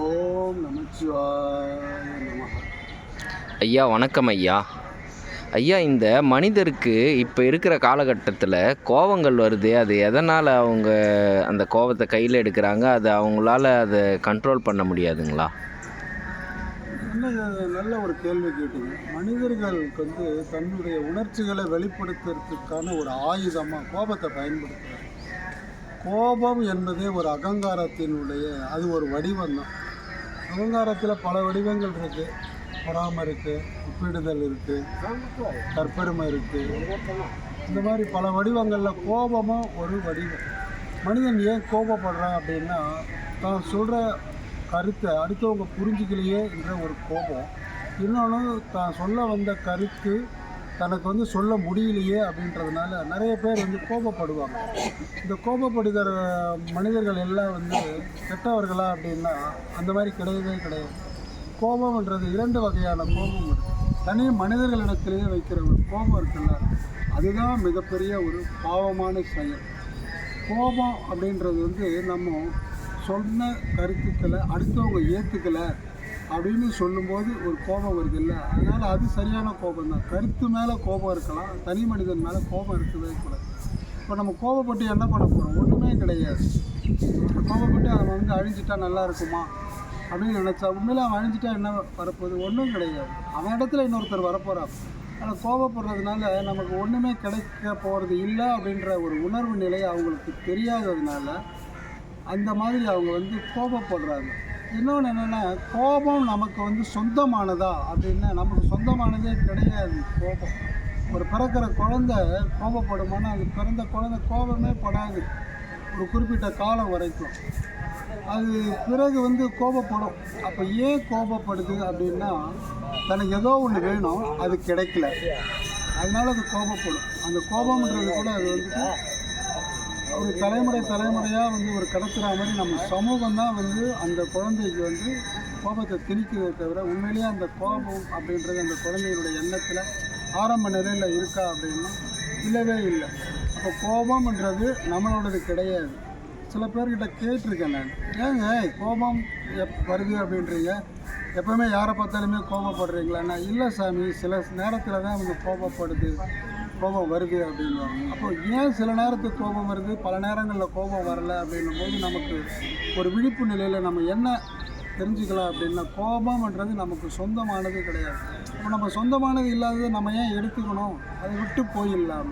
ஓம் நமச்சிவாய நமः ஐயா வணக்கம் ஐயா. ஐயா இந்த மனிதருக்கு இப்போ இருக்கிற காலகட்டத்தில் கோவங்கள் வருது அது எதனால் அவங்க அந்த கோவத்தை கையில் எடுக்கிறாங்க? அது அவங்களால அதை கண்ட்ரோல் பண்ண முடியாதுங்களா? நல்ல ஒரு கேள்வி கேட்டீங்க. மனிதர்களுக்கு வந்து தன்னுடைய உணர்ச்சிகளை வெளிப்படுத்துறதுக்கான ஒரு ஆயுதமாக கோபத்தை பயன்படுத்துகிறாங்க கோபம் என்பதே ஒரு அகங்காரத்தினுடைய அது ஒரு வடிவம் தான். அலங்காரத்தில் பல வடிவங்கள் இருக்குது பொறாம இருக்குது ஒப்பிடுதல் இருக்குது கற்பெருமை இருக்குது இந்த மாதிரி பல வடிவங்களில் கோபமும் ஒரு வடிவம். மனிதன் ஏன் கோபப்படுறான் அப்படின்னா தான் சொல்கிற கருத்தை அடுத்தவங்க புரிஞ்சிக்கலையே என்ற ஒரு கோபம். இன்னொன்று தான் சொல்ல வந்த கருத்து தனக்கு வந்து சொல்ல முடியலையே அப்படின்றதுனால நிறைய பேர் வந்து கோபப்படுவாங்க. இந்த கோபப்படுகிற மனிதர்கள் எல்லாம் வந்து கெட்டவர்களா அப்படின்னா அந்த மாதிரி கிடையவே கிடையாது. கோபம்ன்றது இரண்டு வகையான கோபம் இருக்குது தனி மனிதர்களிடத்திலேயே வைக்கிற ஒரு கோபம் இருக்குல்ல அதுதான் மிகப்பெரிய ஒரு பாவமான செயல். கோபம் அப்படின்றது வந்து நம்ம சொன்ன கருத்துக்களை அடுத்தவங்க ஏற்றுக்கலை அப்படின்னு சொல்லும்போது ஒரு கோபம் வருது இல்லை. அதனால் அது சரியான கோபம் தான். கருத்து மேலே கோபம் இருக்கலாம். தனி மனிதன் மேலே கோபம் இருக்கவே கூடாது. இப்போ நம்ம கோபப்பட்டு என்ன பண்ண போகிறோம் ஒன்றுமே கிடையாது. கோபப்பட்டு அவன் வந்து அழிஞ்சிட்டா நல்லா இருக்குமா? அப்படின்னு நினச்சா உண்மையில் அவன் அழிஞ்சிட்டா என்ன வரப்போகுது? ஒன்றும் கிடையாது. அவன் இடத்துல இன்னொருத்தர் வரப்போகிறான் ஆனால் கோபப்படுறதுனால நமக்கு ஒன்றுமே கிடைக்க போகிறது இல்லை அப்படின்ற ஒரு உணர்வு நிலை அவங்களுக்கு தெரியாததுனால அந்த மாதிரி அவங்க வந்து கோபப்படுறாங்க. இன்னொன்று என்னென்னா கோபம் நமக்கு வந்து சொந்தமானதா? அப்படின்னா நமக்கு சொந்தமானதே கிடையாது கோபம். ஒரு பிறக்கிற குழந்தை கோபப்படுமானா அது பிறந்த குழந்தை கோபமே படாது. ஒரு குறிப்பிட்ட காலம் வரைக்கும். அது பிறகு வந்து கோபப்படும். அப்போ ஏன் கோபப்படுது அப்படின்னா தனக்கு ஏதோ ஒன்று வேணும் அது கிடைக்கல. அதனால அது கோபப்படும். அந்த கோபம்ன்றது கூட அது வந்துட்டு ஒரு தலைமுறை தலைமுறையாக வந்து ஒரு கடத்துகிற மாதிரி நம்ம சமூகம் தான் வந்து அந்த குழந்தைக்கு வந்து கோபத்தை திணிக்கிறதை தவிர உண்மையிலேயே அந்த கோபம் அப்படின்றது அந்த குழந்தைகளுடைய எண்ணத்தில் ஆரம்ப நிலையில் இருக்கா அப்படின்னா இல்லவே இல்லை. அப்போ கோபம்ன்றது நம்மளோடது கிடையாது. சில பேர்கிட்ட கேட்டிருக்கேன் நான். ஏங்க கோபம் எப் வருது அப்படின்றீங்க? எப்போவுமே யாரை பார்த்தாலுமே கோபப்படுறீங்களான்னா இல்லை சாமி சில நேரத்தில் தான் அவங்க கோபப்படுது. கோபம் வருது அப்படின்வாங்க அப்போ ஏன் சில நேரத்துக்கு கோபம் வருது? பல நேரங்களில் கோபம் வரல அப்படின்னும் போது நமக்கு ஒரு விழிப்பு நிலையில் நம்ம என்ன தெரிஞ்சுக்கலாம் அப்படின்னா கோபம்ன்றது நமக்கு சொந்தமானது கிடையாது. இப்போ நம்ம சொந்தமானது இல்லாதது நம்ம ஏன் எடுத்துக்கணும்? அதை விட்டு போயிடலாம்.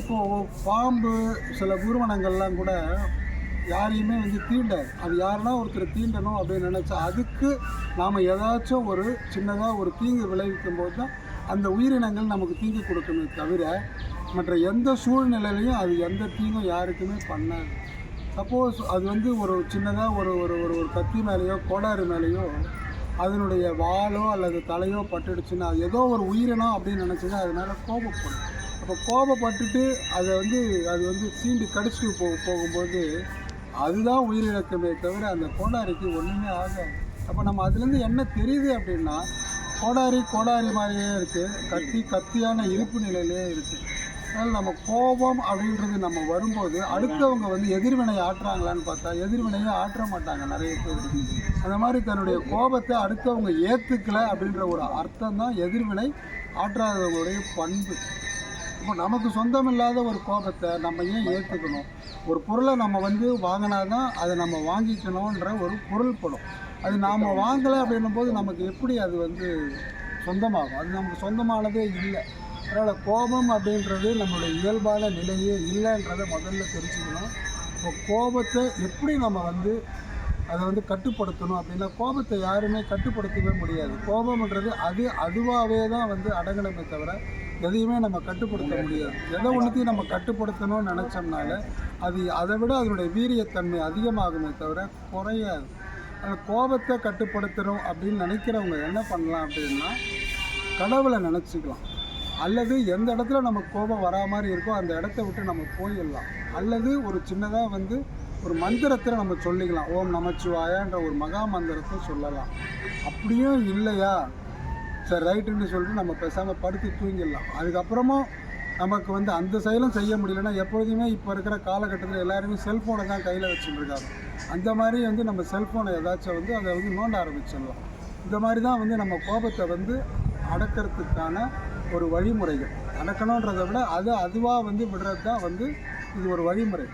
இப்போது பாம்பு சில ஊர்வனங்கள்லாம் கூட யாரையுமே வந்து தீண்டாது. அது யாருன்னா ஒருத்தர் தீண்டணும் அப்படின்னு நினச்சா அதுக்கு நாம் ஏதாச்சும் ஒரு சின்னதாக ஒரு தீங்கு விளைவிக்கும் போது தான் அந்த உயிரினங்கள் நமக்கு தீங்கு கொடுக்குமே தவிர மற்ற எந்த சூழ்நிலையிலையும் அது எந்த தீங்கும் யாருக்குமே பண்ணாது. சப்போஸ் அது வந்து ஒரு சின்னதாக ஒரு ஒரு ஒரு ஒரு கத்தி மேலேயோ கோடாறு மேலேயோ அதனுடைய வாலோ அல்லது தலையோ பட்டுடுச்சுன்னா அது ஏதோ ஒரு உயிரினம் அப்படின்னு நினச்சின்னா அது மேலே கோபப்படும். அப்போ கோபப்பட்டுட்டு அதை வந்து அது வந்து சீண்டு கடிச்சிட்டு போ போகும்போது அதுதான் உயிரிழக்கமே தவிர அந்த கோடாரிக்கு ஒன்றுமே ஆகாது. அப்போ நம்ம அதுலேருந்து என்ன தெரியுது அப்படின்னா கோடாரி கோடாரி மாதிரியே இருக்குது கத்தி கத்தியான இருப்பு நிலையிலே இருக்குது அதனால் நம்ம கோபம் அப்படின்றது நம்ம வரும்போது அடுத்தவங்க வந்து எதிர்வினை ஆட்டுறாங்களான்னு பார்த்தா எதிர்வினையே ஆற்ற மாட்டாங்க நிறைய பேர். அந்த மாதிரி தன்னுடைய கோபத்தை அடுத்தவங்க ஏற்றுக்கல அப்படின்ற ஒரு அர்த்தம் தான் எதிர்வினை ஆற்றாதவங்களுடைய பண்பு. இப்போ நமக்கு சொந்தம் இல்லாத ஒரு கோபத்தை நம்ம ஏன் ஏற்றுக்கணும் ஒரு பொருளை நம்ம வந்து வாங்கினா தான் அதை நம்ம வாங்கிக்கணுன்ற ஒரு பொருள் படம் அது நாம் வாங்கலை அப்படின்னும் போது நமக்கு எப்படி அது வந்து சொந்தமாகும்? அது நமக்கு சொந்தமானதே இல்லை. அதனால் கோபம் அப்படின்றது நம்மளுடைய இயல்பான நிலையே இல்லைன்றதை முதல்ல தெரிஞ்சுக்கணும். இப்போ கோபத்தை எப்படி நம்ம வந்து அதை வந்து கட்டுப்படுத்தணும் அப்படின்னா கோபத்தை யாருமே கட்டுப்படுத்தவே முடியாது. கோபம்ன்றது அது அதுவாகவே தான் வந்து அடங்கணுமே தவிர எதையுமே நம்ம கட்டுப்படுத்த முடியாது. எதை ஒன்றுத்தையும் நம்ம கட்டுப்படுத்தணும்னு நினச்சோம்னால அது அதை விட அதனுடைய வீரியத்தன்மை அதிகமாகுமே தவிர குறையாது. அந்த கோபத்தை கட்டுப்படுத்தணும் அப்படின்னு நினைக்கிறவங்க என்ன பண்ணலாம் அப்படின்னா கடவுளை நினச்சிக்கலாம். அல்லது எந்த இடத்துல நமக்கு கோபம் வரா மாதிரி இருக்கோ அந்த இடத்த விட்டு நம்ம போயிடலாம். அல்லது ஒரு சின்னதாக வந்து ஒரு மந்திரத்தை நம்ம சொல்லிக்கலாம். ஓம் நமச்சிவாயான்ற ஒரு மகா மந்திரத்தை சொல்லலாம். அப்படியும் இல்லையா? சரி ரைட்டுன்னு சொல்லிட்டு நம்ம பேசாமல் படுத்து தூங்கிடலாம். அதுக்கப்புறமும் நமக்கு வந்து அந்த செயலும் செய்ய முடியலன்னா எப்பொழுதுமே இப்போ இருக்கிற காலகட்டத்தில் எல்லாருமே செல்ஃபோனை தான் கையில் வச்சுட்டு இருக்காங்க அந்த மாதிரி வந்து நம்ம செல்ஃபோனை ஏதாச்சும் வந்து அதை வந்து நோண்ட ஆரம்பிச்சிடலாம். இந்த மாதிரி தான் வந்து நம்ம கோபத்தை வந்து அடக்கிறதுக்கான ஒரு வழிமுறைகள். அடக்கணுன்றதை விட அது அதுவாக வந்து விடுறது தான் வந்து இது ஒரு வழிமுறை.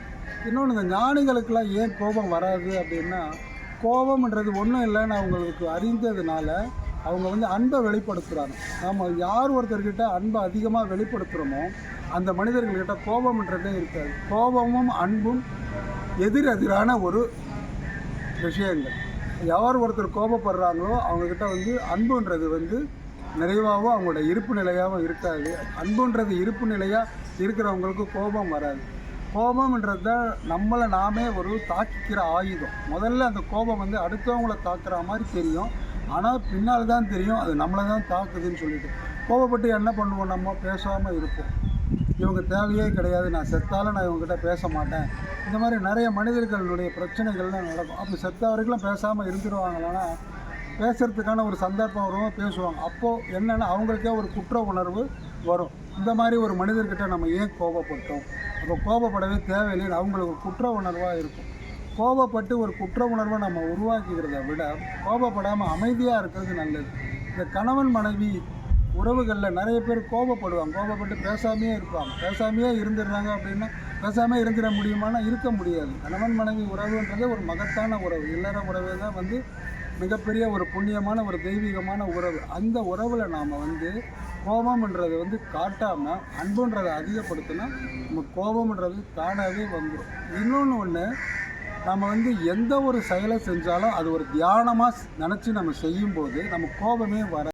இன்னொன்று இந்த ஞானிகளுக்கெல்லாம் ஏன் கோபம் வராது அப்படின்னா கோபம்ன்றது ஒன்றும் இல்லைன்னு அவங்களுக்கு அறிந்ததுனால அவங்க வந்து அன்பை வெளிப்படுத்துகிறாங்க நம்ம யார் ஒருத்தர்கிட்ட அன்பை அதிகமாக வெளிப்படுத்துகிறோமோ அந்த மனிதர்கள்கிட்ட கோபம்ன்றதே இருக்காது. கோபமும் அன்பும் எதிரெதிரான ஒரு விஷயங்கள். யார் ஒருத்தர் கோபப்படுறாங்களோ அவங்கக்கிட்ட வந்து அன்புன்றது வந்து நிறைவாகவும் அவங்களோட இருப்பு நிலையாகவும் இருக்காது. அன்புன்றது இருப்பு நிலையாக இருக்கிறவங்களுக்கு கோபம் வராது. கோபம்ன்றது தான் நம்மளை நாமே ஒரு தாக்கிக்கிற ஆயுதம். முதல்ல அந்த கோபம் வந்து அடுத்தவங்கள தாக்குற மாதிரி தெரியும். ஆனால் பின்னால் தான் தெரியும் அது நம்மளை தான் தாக்குதுன்னு சொல்லிட்டு. கோபப்பட்டு என்ன பண்ணுவோம் நம்ம? பேசாமல் இருப்போம். இவங்க தேவையே கிடையாது. நான் செத்தாலும் நான் இவங்ககிட்ட பேச மாட்டேன். இந்த மாதிரி நிறைய மனிதர்களுடைய பிரச்சனைகள்லாம் நடக்கும். அப்போ செத்த வரைக்கும் பேசாமல் இருந்துருவாங்களான்னா பேசுகிறதுக்கான ஒரு சந்தர்ப்பம் வரும் பேசுவாங்க. அப்போது என்னென்னா அவங்களுக்கே ஒரு குற்ற உணர்வு வரும். இந்த மாதிரி ஒரு மனிதர்கிட்ட நம்ம ஏன் கோபப்பட்டோம் அப்போ கோபப்படவே தேவையில்லைன்னு அவங்களுக்கு ஒரு குற்ற உணர்வாக இருக்கும். கோபப்பட்டு ஒரு குற்ற உணர்வை நம்ம உருவாக்கிக்கிறத விட கோபப்படாமல் அமைதியாக இருக்கிறது நல்லது. இந்த கணவன் மனைவி உறவுகளில் நிறைய பேர் கோபப்படுவாங்க. கோபப்பட்டு பேசாமையே இருப்பாங்க. பேசாமையே இருந்துடுறாங்க அப்படின்னா பேசாமல் இருந்துட முடியுமானா இருக்க முடியாது. கணவன் மனைவி உறவுன்றது ஒரு மகத்தான உறவு. இல்லற உறவே தான் வந்து மிகப்பெரிய ஒரு புண்ணியமான ஒரு தெய்வீகமான உறவு. அந்த உறவில் நாம் வந்து கோபம்ன்றது வந்து காட்டாமல் அன்புன்றதை அதிகப்படுத்தினா நம்ம கோபம்ன்றது தானாகவே வந்துடும் இன்னொன்று ஒன்று நம்ம வந்து எந்த ஒரு செயலை செஞ்சாலும் அது ஒரு தியானமாக நினச்சி நம்ம செய்யும்போது நம்ம கோபமே வர